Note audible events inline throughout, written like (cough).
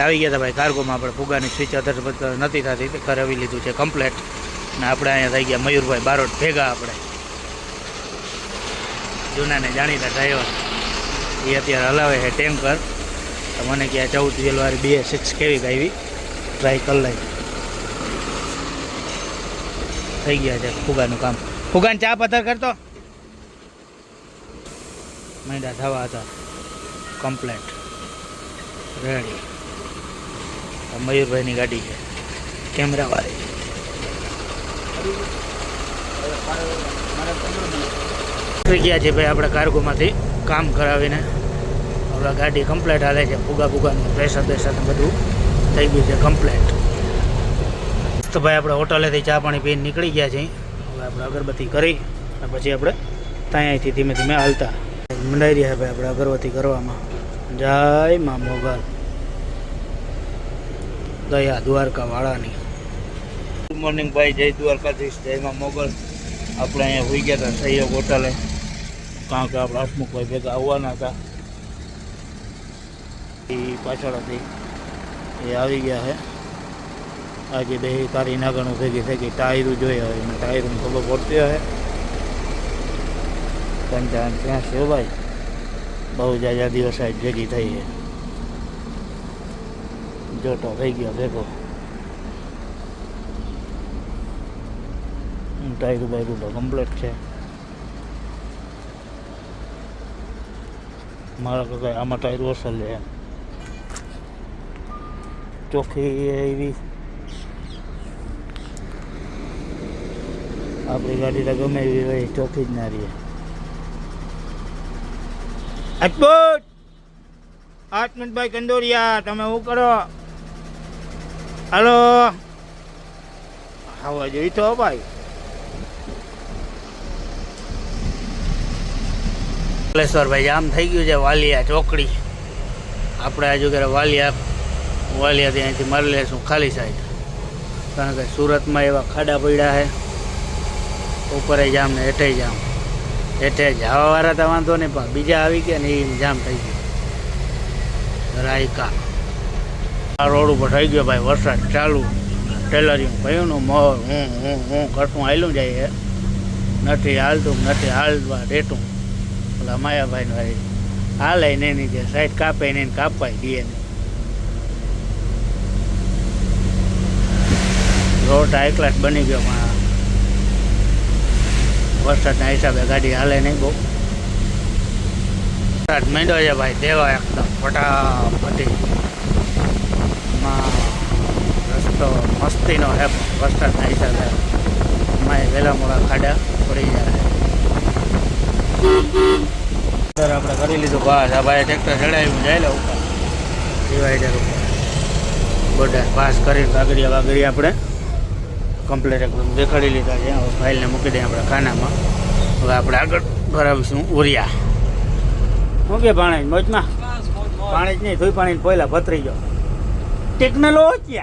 આવી ગયા ભાઈ કાર્ગોમાં આપણે ફુગાની સ્વિચ અધર નથી થતી. કરાવી લીધું છે કમ્પ્લેટ ને આપણે અહીંયા થઈ ગયા મયુરભાઈ બારોટ ભેગા આપણે. જૂનાને જાણીતા ડ્રાઈવર એ અત્યારે હલાવે છે ટેન્કર તો મને કે ચૌદ વેલવાળી બે સિક્સ કેવી ગાવી ટ્રાય કરી લઈ થઈ ગયા છે ફુગાનું કામ. ફુગાન ચા પથ્થર કરતો? મહિના થવા હતા. કમ્પ્લેટ રેડી મયુરભાઈની ગાડી છે. કેમેરાવાળી. ગયા છે ભાઈ આપણે કાર્ગોમાંથી કામ કરાવીને હવે ગાડી કમ્પ્લેટ હાલે છે. ફુગા ફુગાનું પ્રેશર પ્રેશર બધું થઈ ગયું છે કમ્પ્લેટ તો ભાઈ આપણે હોટલેથી ચા પાણી પીને નીકળી ગયા છીએ. હવે આપણે અગરબત્તી કરી અને પછી આપણે ત્યાંથી ધીમે ધીમે હાલતા. મંડાઈ રહ્યા ભાઈ આપણે અગરબત્તી કરવામાં. જય મા મોગલ. દયા દ્વારકા વાળાની ગુડ મોર્નિંગ ભાઈ. જય દ્વારકાધીશ. જય મા મોગલ. આપણે અહીંયા હોઈ ગયા હતા સહયોગ હોટલે. કારણ કે આપણે હસમુખભાઈ ભેગા આવવાના હતા. એ પાછળ હતી એ આવી ગયા છે. આજે બે તારી નાગણું ભેગી થઈ ગઈ ટાયરું જોઈએ હવે. એને ટાયરું ખબર પડતી હોય. પંચાવન ત્યાં છે ભાઈ. બહુ જાજા દિવસ આજ ભેગી થઈ છે. જોટો થઈ ગયો, ભેગો. ટાયરું બાયરું તો કમ્પ્લીટ છે. મારા કાકા આમાં ટાયર ઓછા લે એમ. ચોખ્ખી એવી આપણી ગાડી તો ગમે એવી હોય, ચોખ્ખી જ ના રહીએ અદભુત આઠ મિનિટ ભાઈ કંદોરિયા તમે શું કરો? હાલો આવા જોઈ તો ભાઈ આમ જામ થઈ ગયું છે વાલિયા ચોકડી. આપણે આજુ કરે વાલિયા વાલિયા અહીંથી મારી લેશું ખાલી સાઈડ કારણ કે સુરતમાં એવા ખાડા પડ્યા છે. ઉપરે જામ ને હેઠે જામ. હેઠે જવાવાળા તો વાંધો નહીં પણ બીજા આવી ગયા ને એ જામ થઈ ગયું. રાયકા. આ રોડ ઉપર થઈ ગયો ભાઈ, વરસાદ ચાલુ. ટેલરિંગ ભયુંનું મોર હું હું હું કરતું હાલું જાય નથી હાલતું, નથી હાલવા દેતું. ઓલા માયાભાઈ વાળી હાલે ને એની જે સાઈડ કાપે ને એને કાપાઈ દે ને રોડ હાઈ ક્લાસ બની ગયો, પણ વરસાદના હિસાબે ગાડી હાલે નહીં બહુ. વરસાદ મેંડો છે ભાઈ દેવા એકદમ ફટાફટી માં રસ્તો મસ્તીનો છે વરસાદના હિસાબે એમાં વહેલા મોડા ખાડા પડી જાય સર આપણે કરી લીધું પાસ આ ભાઈ ટ્રેક્ટર ચડાવ્યું જાય લે ઉપર. ડિવાઈડર ઉપર. બધા પાસ કરી કાગડિયા વાગડિયા આપણે કમ્પ્લેટ એકદમ દેખાડી લીધા છે. હવે ફાઇલને મૂકી દઈએ આપણે ખાનામાં. હવે આપણે આગળ ભરાવીશું ઉરિયા. શું કે પાણી મોજમાં? પાણી જ નહીં ધોઈ પાણી પહેલા ભતરી ગયો ટેકનોલોજી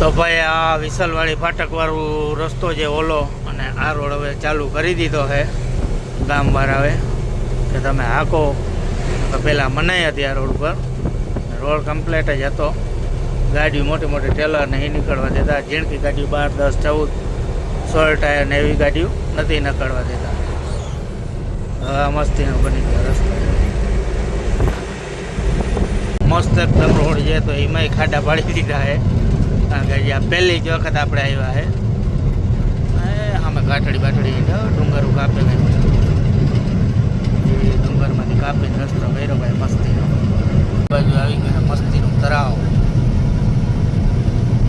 તો ભાઈ આ વિશાલવાળી ફાટકવાળું રસ્તો છે ઓલો અને આ રોડ હવે ચાલુ કરી દીધો છે આવે. કે તમે હાકો. તો પહેલાં મનાઈ હતી આ રોડ પર. રોડ કમ્પ્લેટ જ હતો. ગાડીઓ મોટી મોટી ટેલર ને એ નીકળવા દેતા. ઝીણકી ગાડીઓ બાર, દસ, ચૌદ, સોળ ટાયર ને એવી ગાડીઓ નથી નીકળવા દેતા. હવે આ મસ્તીનો બની ગયો રસ્તો. મસ્ત એકદમ રોડ છે તો એમાંય ખાડા પાડી દીધા છે. કારણ કે આ પહેલી જ વખત આપણે આવ્યા છે. એ આમાં કાઠડી બાટડી ડુંગર કાપે કંઈ ડુંગરમાંથી કાપીને રસ્તો કર્યો, ભાઈ, મસ્તીનો. બાજુ આવી ગયો મસ્તીનું તળાવ.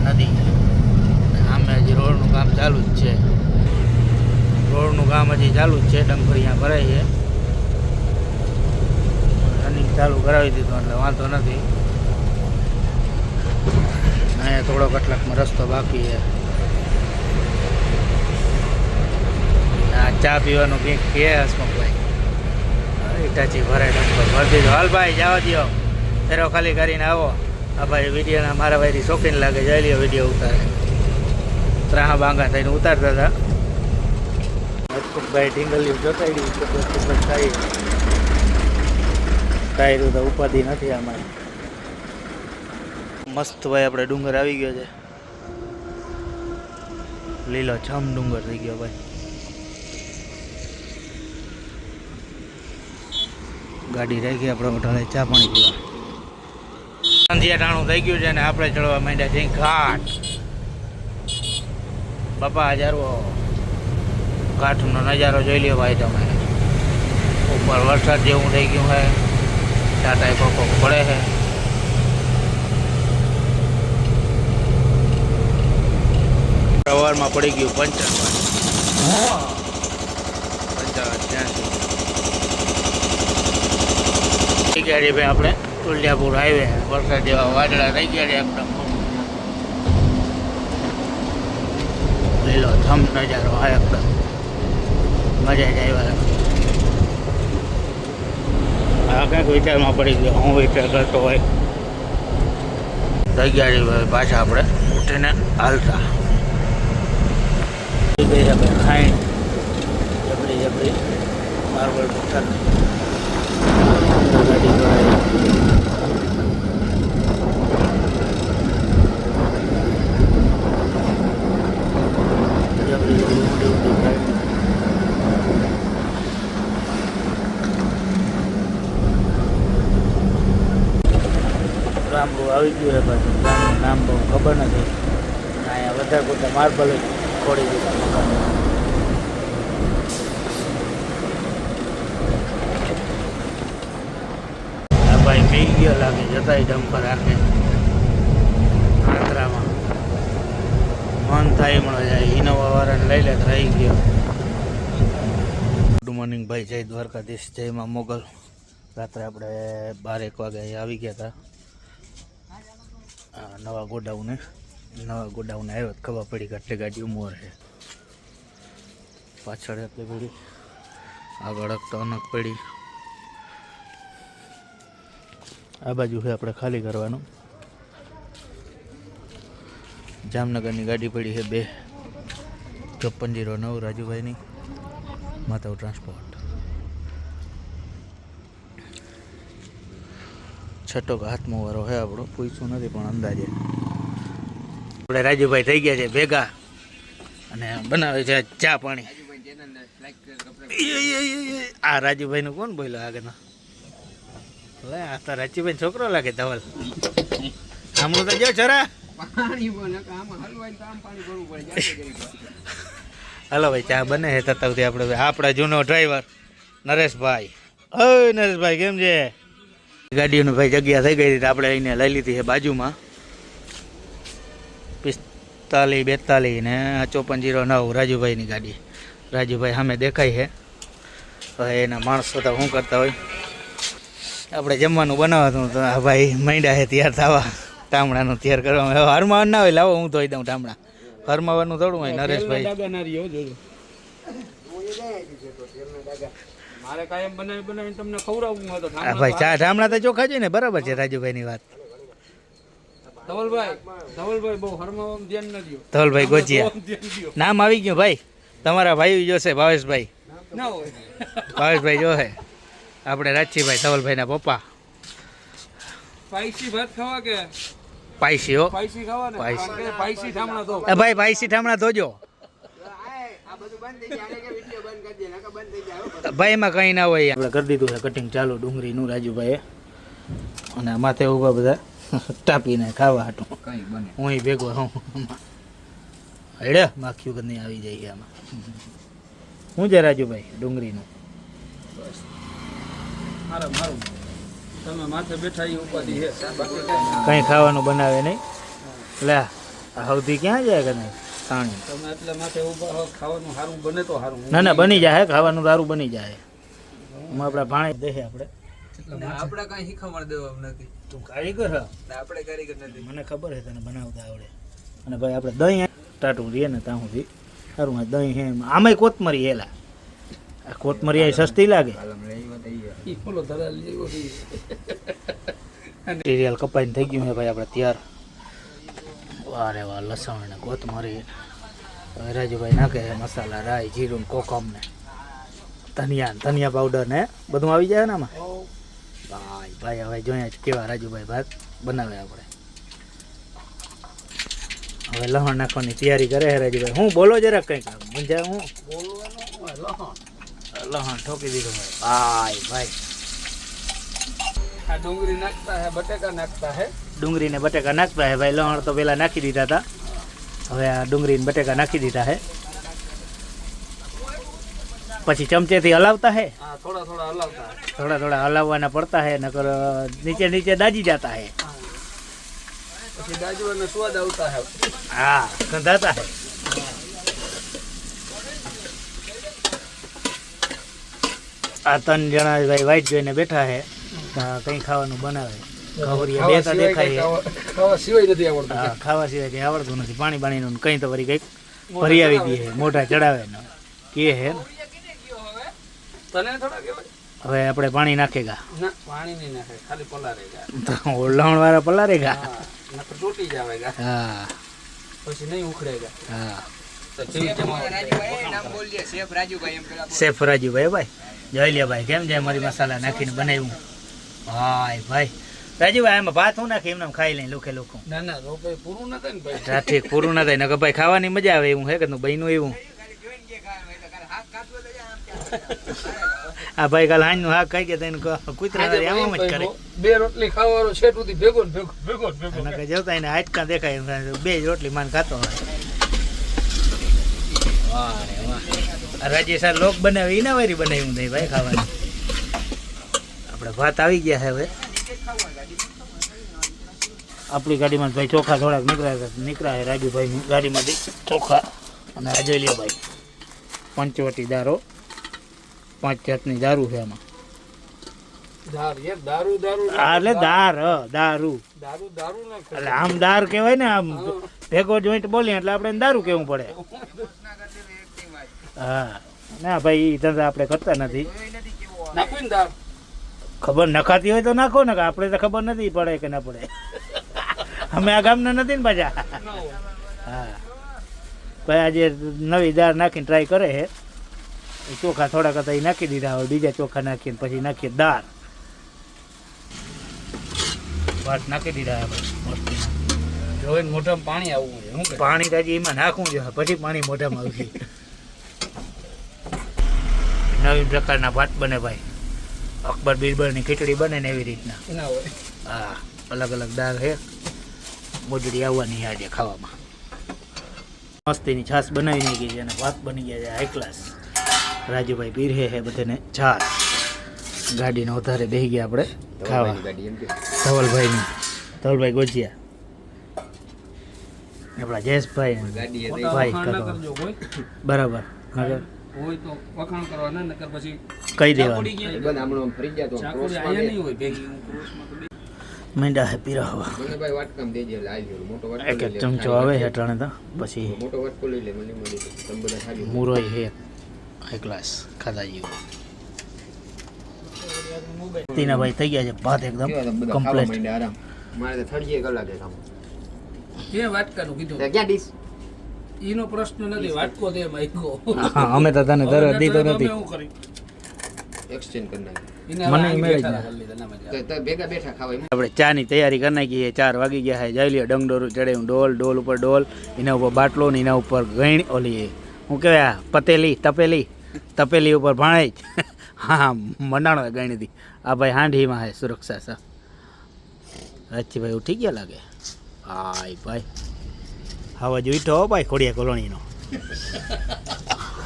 નદી. આમે હજી રોડનું કામ ચાલુ જ છે. રોડનું કામ હજી ચાલુ જ છે ડંગર અહીંયા ભરાય છે. ચાલુ કરાવી દીધું, એટલે વાંધો નથી. અહીંયા થોડો કટલાકમાં રસ્તો બાકી છે. ચા પીવાનું કંઈક કે હસમુખભાઈ. ઇટાચી ભરાય ડબ્બો ભરી દીધો હાલ ભાઈ જવા દો ફેરો ખાલી કરીને આવો. આ ભાઈ વિડીયોના મારા ભાઈની શોખીન લાગે જઈ લ્યો વીડિયો ઉતારે. ત્રાહા બાંગા થઈને ઉતારતા હતા. હસમુખભાઈ ઢીંગલી જોતાડી થાય ટાયરું તો ઉપાધિ નથી આમાં. મસ્ત ભાઈ આપણે ડુંગર આવી ગયો છે. લીલો છમ ડુંગર થઈ ગયો ભાઈ. ગાડી રાખી આપણે હોટલે ચા પાણી પીવા. સંધ્યા ટાણું થઈ ગયું છે અને આપણે ચડવા માંડ્યા છે ઘાટ. બાપા હજારો ઘાટનો નજારો જોઈ લ્યો ભાઈ તમે. ઉપર વરસાદ જેવું થઈ ગયું છે. ટાટા કોકો પડે છે. સવારમાં પડી ગયું પંચર પંચાવન ત્યાંથી. ભાઈ આપણે તુલિયાપુર હાઈવે વરસાદ જેવા વાદળા થઈ ગયા છે એકદમ લીલો થમ નજારો હા એકદમ મજા જ આવ્યા આ કંઈક વિચારમાં પડી ગયો, હું વિચાર કરતો હોય. થઈ ગયા પાછા આપણે ઉઠીને હાલતા. થઈ ગઈ છે ભાઈ ખાઈન જબરી જબરી. માર્બલ પથ્થર. ગાડી દોડાઈ આવી ગયું છે પાછું નામ બહુ ખબર નથી. અહીંયા વધારે પૂરતા માર્બલ જ ખોડી દીધા મકાન આ ભાઈ મેં ગયો લાગે જતાય ડમ્પર રાખે આંતરામાં મન થાય એમણો જાય ઇનોવા વાળાને લઈ લે તો રહી ગયો ગુડ મોર્નિંગ ભાઈ જય દ્વારકાધીશ, જય માં મોગલ. રાત્રે આપણે બાર, એક વાગે આવી ગયા હતા નવા ગોડાઉને નવા ગોડાઉને આવ્યો ખબર પડી કે આટલી ગાડીઓ મોર છે પાછળ આટલી પડી આગળ તો અનક પડી. આ બાજુ છે આપણે ખાલી કરવાનું. જામનગરની ગાડી પડી છે બે. ચોપન જીરો નવ, રાજુભાઈની. માતાઓ ટ્રાન્સપોર્ટ છઠ્ઠો કે હાથમો વારો હે આપણો, પૂછ્યું નથી પણ અંદાજે. આપણે રાજુભાઈ થઈ ગયા છે ભેગા અને બનાવે છે ચા પાણી. આ રાજુભાઈ નું કોણ બોલ્યો આગળ લે, આ તો રાજુભાઈ છોકરો લાગે ધવલ. હમણાં તો જો છરા. હાલો ભાઈ, ચા બને છે તતાવથી આપણે, આપણા જૂનો ડ્રાઈવર નરેશભાઈ. ઓ નરેશભાઈ, કેમ છે? ગાડીઓની ભાઈ જગ્યા થઈ ગઈ હતી આપણે એને લઈ લીધી છે બાજુમાં. પિસ્તાલીસ, બેતાલીસ ને ચોપન જીરો નવ રાજુભાઈની ગાડી. રાજુભાઈ સામે દેખાય છે. હવે એના માણસો તો શું કરતા હોય? આપણે જમવાનું બનાવતું તો ભાઈ માંડ્યા છે તૈયાર થવા. ટામડાનું તૈયાર કરવામાં હવે હરમાવન ના હોય, લાવો હું ધોઈ દઉં ટામડા હરમાવાનું થોડું હોય, નરેશભાઈ. મારે કાયમ બનાવી બનાવીને તમને ખવડાવવું હોય તો આ ભાઈ ચા ઠામડા તો ચોખ્ખા છે ને? બરાબર છે રાજુભાઈની વાત. ધવલભાઈ ધવલભાઈ બહુ હરમાવામાં ધ્યાન ન દ્યો. ધવલભાઈ ગોચિયા. બહુ ધ્યાન દ્યો. નામ આવી ગયું ભાઈ. તમારા ભાઈ જોશે ભાવેશભાઈ. ભાવેશભાઈ જોશે આપણે રાજસીભાઈ ધવલભાઈના પપ્પા. સ્પાઈસી ભાત ખાવા કે? હો. ખાવા ને ઠામણા તો. ભાઈ પાઈસી થામણા ધોજો ભાઈ એમાં કંઈ ના હોય આપણે કરી દીધું છે કટિંગ ચાલુ ડુંગળીનું રાજુભાઈએ. અને માથે ઊભા બધા ટાપીને ખાવા હાટું. કઈ બને. હું ભેગો હું હેડે માખ્યું કે નહીં આવી જાય છે આમાં. હું છે રાજુભાઈ ડુંગળીનું? તમે માથે બેઠા ઉપાધિ છે. બાકી કાંઈ ના. કંઈ ખાવાનું બનાવે નહીં? લે આ સૌથી ક્યાં જાય કે નહીં? પાણી તમે એટલે માથે ઊભા ખાવાનું સારું બને તો સારું. ના ના બની જાય ખાવાનું સારું બની જાય. હું આપણા ભાણે દેખે આપણે. આપણે કઈ શીખવાડ દેવા નથી. તું કારીગર હા. આપણે કારીગર નથી. મને ખબર છે તને બનાવતા આવડે. અને ભાઈ આપણે દહીં ટાટું રહીએ ને ત્યાં સુધી. સારું આ દહીં હે આમાંય કોથમરી હેલા. આ કોથમરી આ સસ્તી લાગે. ઈ ફૂલો ધરાલ સિરિયલ કપાઈને થઈ ગયું છે ભાઈ આપણે તૈયાર. વાહ રે વાહ લસણ ને કોથમરી. રાજુભાઈ નાખે મસાલા, રાઈ, જીરું કોકમ ને ધનિયા ધનિયા પાવડર ને બધું આવી જાય ને આમાં? ભાઈ ભાઈ, હવે જોઈએ કેવા રાજુભાઈ ભાત બનાવે આપણે. હવે લહણ નાખવાની તૈયારી કરે હે રાજુભાઈ. હું બોલો જરાક કંઈક. મંજા હું? લહણ ઠોકી દીધું ભાઈ ભાઈ ભાઈ. આ ડુંગળી નાખતા હે, બટેકા નાખતા હે. ડુંગળી ને બટેકા નાખતા હે ભાઈ લહણ તો પેલા નાખી દીધા હતા હવે આ ડુંગળીને બટેકા નાખી દીધા હે. પછી ચમચેથી હલાવતા હે? થોડા થોડા હલાવતા થોડા થોડા હલાવવાના પડતા હે નકર નીચે નીચે દાજી જતા હે. પછી દાજવાનો સ્વાદ આવતા હે. હા ગંધાતા હે. આ ત્રણ જણા ભાઈ વાઈટ જોઈને બેઠા હે કંઈ ખાવાનું બનાવે. દેખાય. ખાવા- ખાવા સિવાય નથી આવડતું ખાવા સિવાય કંઈ આવડતું નથી. પાણી પાણીનું કંઈ તો વળી કંઈક ફરી આવી દઈએ મોઢા ચડાવે ને. કે હે? તને હવે આપણે પાણી નાખેગા ના પાણી નહીં નાખે ખાલી પલારેગા તો વાળા પલારેગા હા નકર તૂટી જાવેગા હા. પછી નહીં ઉખડેગા હા. શેફ રાજુભાઈ ભાઈ. જોઈ લે ભાઈ કેમ જાય મારી મસાલા નાખીને બનાવ્યું? ભાઈ ભાઈ. એમાં ભાત હું નાખી એમને ખાઈ લઈ લુખે લુખું. ના ના રોપે પૂરું ના થાય ને ભાઈ. હા, ઠીક પૂરું ના થાય. નકર ભાઈ ખાવાની મજા આવે એવું હે કે બહેનું એવું. આ ભાઈ કાલ હાંજનું હાક ખાઈ ગયા તેને કૂતરા આજે જ કરે. બે રોટલી ખાવાનો સુધી ભેગો ભેગો ભેગો ભેગો. નકર જોતા એને હાટકા દેખાય બે રોટલી માન ખાતો હોય. વાહ રે વાહ. રાજેશ આ લોક બનાવે એના વારી બનાવ્યું નહીં ભાઈ ખાવાનું. આપણે ભાત આવી ગયા છે હવે. આપણી ગાડીમાં ભાઈ ચોખા થોડાક નીકળ્યા હતા. નીકળ્યા હે રાજુભાઈની ગાડીમાંથી ચોખા અને આ ભાઈ પંચવટી દારો. પાંચ જાતની દારૂ છે આમાં. દાર યાર દારૂ દારૂ આ એટલે દાર. હ દારૂ. દારૂ દારૂ એટલે આમ દાર કહેવાય ને આમ ભેગો જોઈન્ટ બોલીએ એટલે આપણે દારૂ કેવું પડે. હા. ના ભાઈ એ ધંધા આપણે કરતા નથી. ખબર નખાતી હોય તો નાખો ને કે આપણે તો ખબર નથી પડે કે ના પડે. અમે આ ગામના નથી ને પાછા. હા. ભાઈ આજે નવી દાળ નાખીને ટ્રાય કરે છે. એ ચોખા થોડા કરતા એ નાખી દીધા હોય બીજા ચોખા નાખીને પછી નાખીએ દાળ. ભાત નાખી દીધા હવે. મોઢામાં પાણી આવવું છે પાણી હજી એમાં નાખવું જોઈએ પછી પાણી મોઢામાં આવશે. (laughs) નવીન પ્રકારના ભાત બને ભાઈ. અકબર બિરબરની ખીચડી બને ને એવી રીતના. હા અલગ અલગ દાળ છે. મોજડી આવવાની આજે ખાવામાં. મસ્તીની છાશ બનાવી નાખી છે અને ભાત બની ગયા છે હાઈ ક્લાસ રાજુભાઈ પીરે છે બધાને છાશ. ગાડીને વધારે બેસી ગયા આપણે ખાવા. ધવલભાઈની ધવલભાઈ ગોજિયા. આપણા જયેશભાઈ ભાઈ બરાબર. નગર હોય તો વખાણ કરવાના નકર પછી કહી દેવાનું. ક્યાં? ચાકુડી અહીંયા નહીં હોય ભેગી હું ક્રોસમાં તો બે- મીંડા હે પીરાવા એક એક ચમચો આવે છે અટાણે તો પછી મુરોય હે. હાઈ ગ્લાસ ખાધા જેવું. તીના ભાઈ થઈ ગયા છે ભાત એકદમ કમ્પ્લીટ ક્યાં વાટકાનું કીધું. ઈનો પ્રશ્ન નથી વાટકો દે માઈકો. અમે તો તને તરત દીધો નથી. હું કરી? એક્સચેન્જ કરી નાખી. મને જ ના. ભેગા બેઠા ખાવા. આપણે ચાની તૈયારી કરી નાખી છે ચાર વાગી ગયા છે. જઈ લ્યો ડંગડોર ચડે ડોલ ડોલ ઉપર ડોલ એના ઉપર બાટલો ને એના ઉપર ગઈણ ઓલી હું કહેવાય આ પતેલી તપેલી તપેલી ઉપર ભાણાઈ હા મંડાણો ગણીથી આ ભાઈ હાંડીમાં છે સુરક્ષા સર અચ્છી ભાઈ ઉઠી ગયા લાગે? હાય ભાઈ. હવે જોઈતો હો ભાઈ ખોડિયા કોલોનીનો.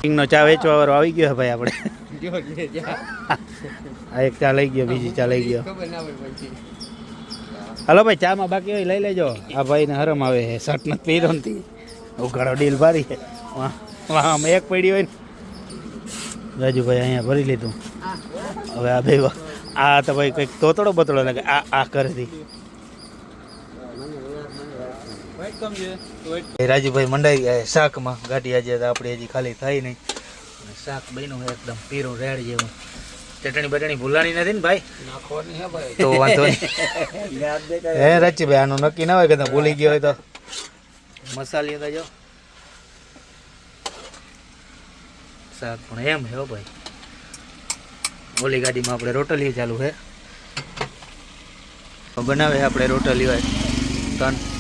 કિંગનો ચા વેચવા વાળો આવી ગયો ભાઈ આપણે. આ એક ચા લઈ ગયો, બીજી ચા લઈ ગયો. હલો ભાઈ ચા માં ભાઈ બાકી હોય લઈ લેજો. આ ભાઈને હરમ આવે છે, શર્ટ નથી પહેરો નથી ઉઘાડો ડીલ ભારી છે. વાહ એક પડી હોય ને. રાજુભાઈ અહીંયા ભરી લીધું. હવે આ બે આ તો ભાઈ કંઈક તોતડો બતડો લાગે. આ આ કરતી એ રાજુભાઈ મંડાઈ ગયા શાકમાં. ગાડી આજે આપણી હજી ખાલી થાય નહીં. અને શાક બન્યું એકદમ પીરું રેડ જેવું. ચટણી બટણી ભૂલાણી નથી ને ભાઈ? નાખવાની હે ભાઈ. તો વાંધો નહીં. (laughs) હે રાજુભાઈ આનું નક્કી ના હોય કે ભૂલી ગયો હોય તો. મસાલી હતા જો. શાક પણ એમ હે હો ભાઈ. ઓલી ગાડીમાં આપણે રોટલી ચાલુ છે. બનાવે આપણે રોટલી હોય. ત્રણ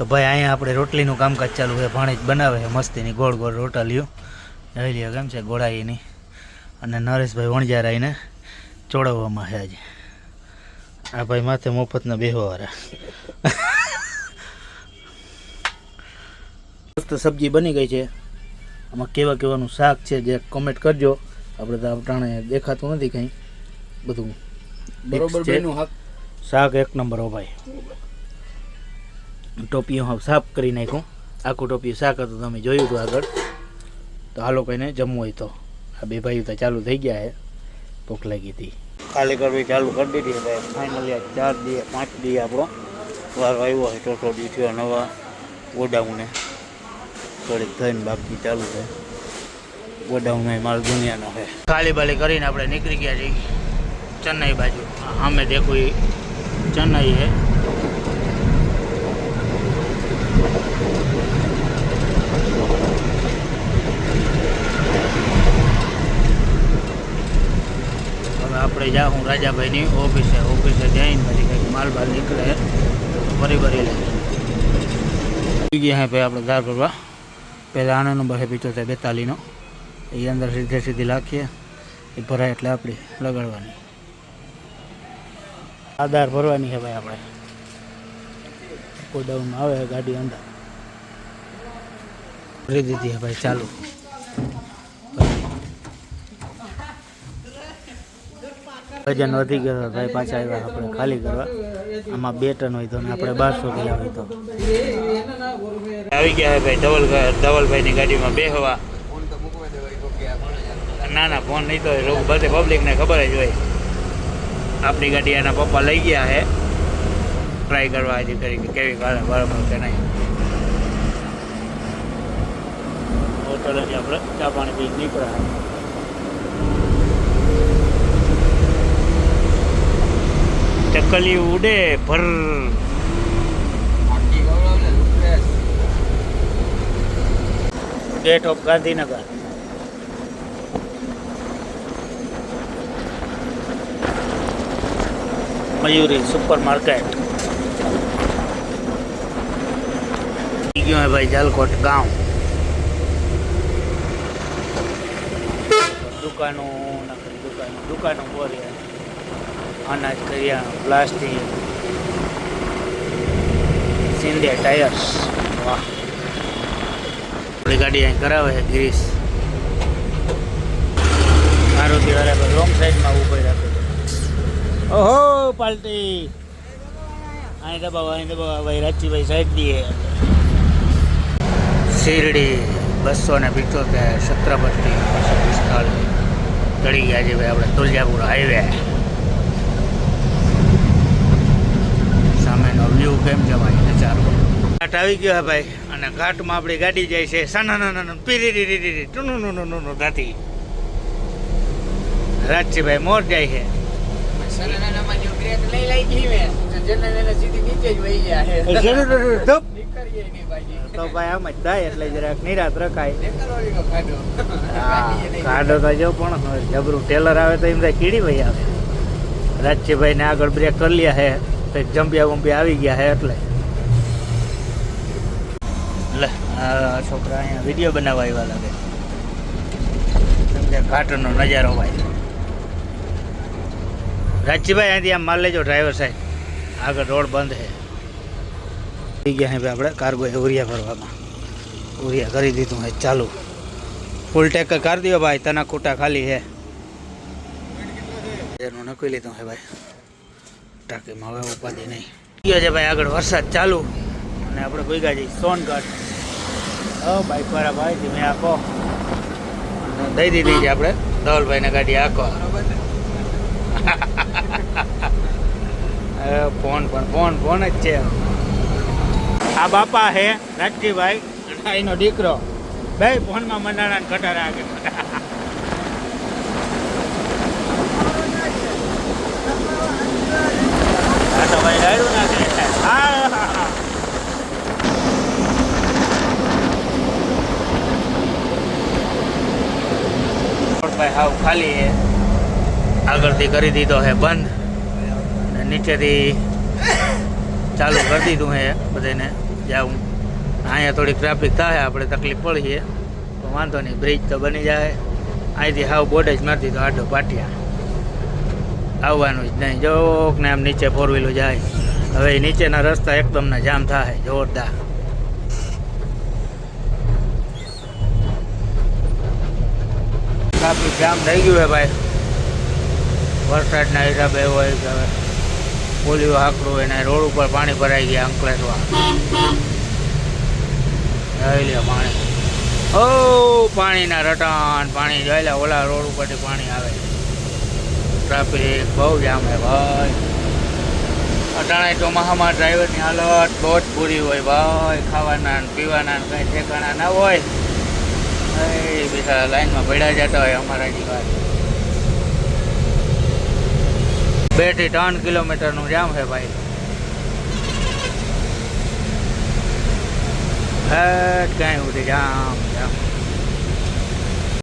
તો ભાઈ અહીંયા આપણે રોટલીનું કામકાજ ચાલુ છે ભાણી જ બનાવે છે મસ્તીની ગોળ ગોળ રોટલીઓ. જોઈ લ્યો કેમ છે ગોળાઈની. અને નરેશભાઈ વણજારાઈને ચોડવવામાં છે આજે. આ ભાઈ માથે મફતના બેહવાવાળા મસ્ત સબ્જી બની ગઈ છે. આમાં કેવા કેવાનું શાક છે જે કોમેન્ટ કરજો. આપણે તો ટાણે દેખાતું નથી કંઈ. બધું બરોબર શાક એક નંબર હો ભાઈ. ટોપિયું હું સાફ કરી નાખ્યું આખું ટોપી શાક હતું તમે જોયું હતું આગળ. તો હાલો કોઈને જમવું હોય તો. આ બે ભાઈઓ તો ચાલુ થઈ ગયા છે. ભૂખ લાગી હતી. ખાલી કરવી ચાલુ કરી દીધી ભાઈ ફાઇનલી આ ચાર દી પાંચ દી આપણો વાર આવ્યો હોય ચોથો થોડી થયો નવા ગોડાઉને. થોડીક થઈને બાકી ચાલુ છે. ગોડાઉનમાં માલ દુનિયાનો છે. ખાલી બાલી કરીને આપણે નીકળી ગયા છીએ ચેન્નઈ બાજુ. સામે દેખું એ ચેન્નઈ છે. હવે હું રાજાભાઈની ઓફિસે ઓફિસે જઈને પછી કંઈક માલ બાલ નીકળે, ફરી ભરી લઈ ગયા ભાઈ આપણે ધાર કરવા પહેલાં આનો નંબર છે પિત્તોતેર બેતાલીનો. એ અંદર સીધે સીધી રાખીએ એ ભરાય એટલે આપણી લગાડવાની. આધાર ભરવાની છે ભાઈ આપણે. ગોડાઉનમાં આવે ગાડી અંદર. ભરી દીધી છે ભાઈ, ચાલુ. વજન વધી ગયો ભાઈ પાછા આવ્યા આપણે ખાલી કરવા. આમાં બે ટન હોય તો ને આપણે બારસો કિલો હોય તો. આવી ગયા હે ભાઈ ધવલ ધવલભાઈની ગાડીમાં કે આ ના ના, ફોન નહીં તો બધે પબ્લિકને ખબર જ હોય. આપણી ગાડી એના પપ્પા લઈ ગયા છે. ટ્રાય કરવા હજી કરી કેવી કાલે બરાબર કે નહીં. હોટલ આપણે. ચા પાણી પી નીકળ્યા. ચકલી ઉડે ભર. Gate of Gandhinagar Mayuri super market ગયો હે ભાઈ જાલકોટ ગાંવ. દુકાનો નકરી દુકાનો દુકાનો બોરી અનાજ કરિયાણું પ્લાસ્ટિક સિંધિયા ટાયર્સ. વાહ. આપણી ગાડી અહીં કરાવે છે ગ્રીસ મારુતિ વાળા રોંગ સાઈડમાં ઊભી રાખે ઓહો, પાલટી. અહીં દબાવો અહીં દબાવો. ભાઈ રાચીભાઈ સાઈડ દીએ. શિરડી બસો ને પિત્તોતેર છત્રપતિ બસો પિસ્તાળીસ ચડી ગયા છે ભાઈ, આપણે તુલજાપુર હાઈવે સામેનો કેમ જવાય ભાઈ વિચારો ઘાટ આવી ગયો હે ભાઈ. અને ઘાટમાં આપણી ગાડી જાય છે. સાના નાના નાના પીરી રી રી રી નું નું નું દાતી રાજજીભાઈ મોર જાય છે. તો ભાઈ. આમ જ થાય એટલે જરાક નિરાત રખાય. નીકળવાનો ખાધો હા, કાઢો તો જો પણ જબરું ટેલર આવે તો એમ થાય કીડી ભાઈ આવે. રાજજીભાઈ ને આગળ બ્રેક કરી લ્યા હે તો જંપિયા વંપિયા આવી ગયા હે એટલે. લે, આ છોકરા અહીંયા વીડિયો બનાવવા આવ્યા લાગે. સમજ્યા ઘાટનો નજારો ભાઈ રાજીભાઈ અહીંથી આમ માલ લેજો ડ્રાઈવર સાહેબ. આગળ રોડ બંધ છે. થઈ ગયા ભાઈ આપણે કાર્ગો ઉરિયા ભરવામાં. ઉરિયા કરી દીધું હે, ચાલુ. ફૂલ ટેક કરી દો ભાઈ, તના ખોટા ખાલી હે. એનું નકવી લીધું હે ભાઈ. ટાંકીમાં હવે ઉપાધિ નહીં. કયો છે ભાઈ આગળ વરસાદ ચાલુ. અને આપણે ભેગા જઈએ સોનગઢ. હો બાઈક વાળા ભાઈ તમે આખો દઈ દીધી છે આપણે. ધવલભાઈને ગાડી આખો. ફોન પણ, ફોન ફોન જ છે. આ બાપા હે રાજકીભાઈ એનો દીકરો. બે ફોનમાં મંડાણા કટારા આગળ. તો ભાઈ રાયડું નાખે હા હા, હા. ખાલી છે. આગળથી કરી દીધો છે બંધ. ને નીચેથી ચાલુ કરી દીધું છે બધાને. જાઉં અહીંયા થોડી ટ્રાફિક થાય આપણે તકલીફ પડી છે. તો વાંધો નહીં બ્રિજ તો બની જાય. અહીંથી હાવ બોર્ડ જ મારી દીધો આડો પાટિયા. આવવાનું જ નહીં. જોક ને આમ નીચે ફોર વ્હીલો જાય. હવે નીચેના રસ્તા એકદમ ને જામ થાય. જોરદાર. ટ્રાફિક જામ થઈ ગયું છે ભાઈ. વરસાદના હિસાબે હોય કે હવે. પોલીઓ આકડું હોય ને રોડ ઉપર પાણી ભરાઈ ગયા અંકલેશ્વર. લે પાણી. ઓ, પાણીના રટણ. પાણી જોઈ ઓલા રોડ ઉપરથી પાણી આવે ટ્રાફિક, બહુ જામ છે ભાઈ. અટાણે ચોમાસામાં ડ્રાઈવરની હાલત બહુ જ પૂરી હોય ભાઈ. ખાવાના ને પીવાના ને કંઈ ઠેકાણા ના હોય. એ બીજા લાઈનમાં પડ્યા જતા હોય અમારા જેવા બેથી ત્રણ કિલોમીટરનું જામ છે ભાઈ. હટ કાંઈ ઉઠી જામ જામ.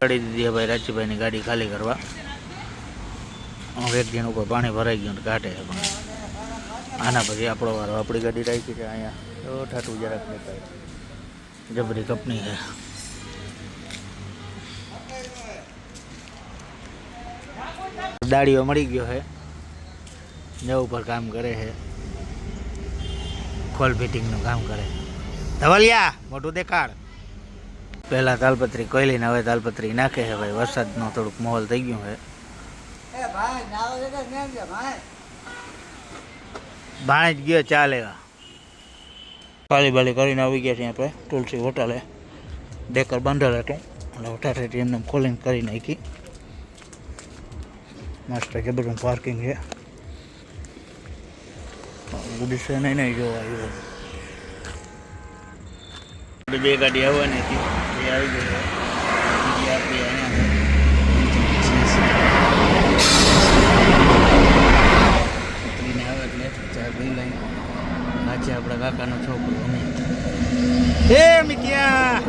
કરી દીધી ભાઈ રાજીભાઈની ગાડી ખાલી કરવા. એક દિન ઉપર પાણી ભરાઈ ગયું કાઢે છે પાણી. આના પછી આપણો વારો, આપણી ગાડી રાખી છે અહીંયા. તો ઠાઠું જરાક દેખાય જબરી કંપની છે. દાડીઓ મળી ગયો છે. ને ઉપર કામ કરે છે. ખોલ ફિટિંગનું કામ કરે ધવલિયા મોટું દેખાડ. પહેલા તાલપત્રી કોયલી ને હવે તાલપત્રી નાખે છે ભાઈ. વરસાદનો થોડુંક માહોલ થઈ ગયું છે. ભાણે જ ગયો ચા લેવા. ખાલી બાલી કરીને આવી ગયા છીએ આપણે તુલસી હોટલે. ડેકર બંધર હતું એટલે હોટાથી એમને ખોલીને કરી નાખી. મસ્ત જબરનું પાર્કિંગ છે. ગુડિસે નહીં નહીં જોવા આવ્યું. બે ગાડી આવવાની હતી. એ આવી ગઈ. આપણી અહીંયા. એટલે ચા લઈ. આ આપણે કાકાનો છોકરો અમિત હે મિત્યા!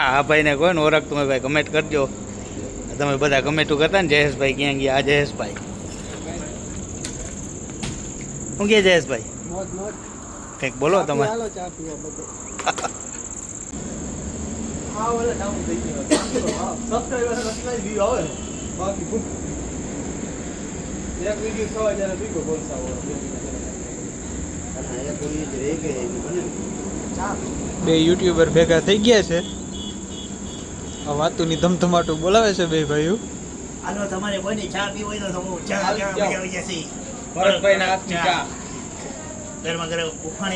હા ભાઈને કોઈ ને ઓળખતું તમે ભાઈ કમેન્ટ કરજો. તમે બધા કમેન્ટો કરતા ને જયેશભાઈ ક્યાં ગયા? આ જયેશભાઈ. શું કે જયેશભાઈ? મોજ મોજ કંઈક બોલો તમે. (laughs) બે યુટ્યુબર ભેગા થઈ ગયા છે. આ વાતુની ધમધમાટું બોલાવે છે બે ભાઈઓ. આનો તમારે કોઈની ચા પીવો હોય તો હું ચા આવી જશે ભરતભાઈના હાથની ચા.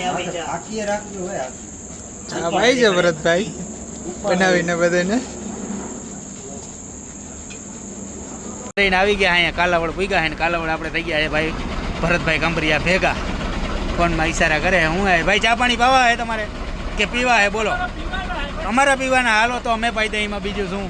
આવી ભાઈ છે ભરતભાઈ. બનાવીને બધાને. ટ્રેન આવી ગયા અહીંયા કાલાવડ પૂગ્યા ને કાલાવડ આપણે થઈ ગયા ભાઈ. ભરતભાઈ કંબરિયા ભેગા. ફોનમાં ઈશારા કરે હું હે ભાઈ ચા પાણી પાવા હે તમારે? કે પીવા હે? બોલો. અમારા પીવાના હાલો તો અમે પાઈ દઈએ એમાં બીજું શું?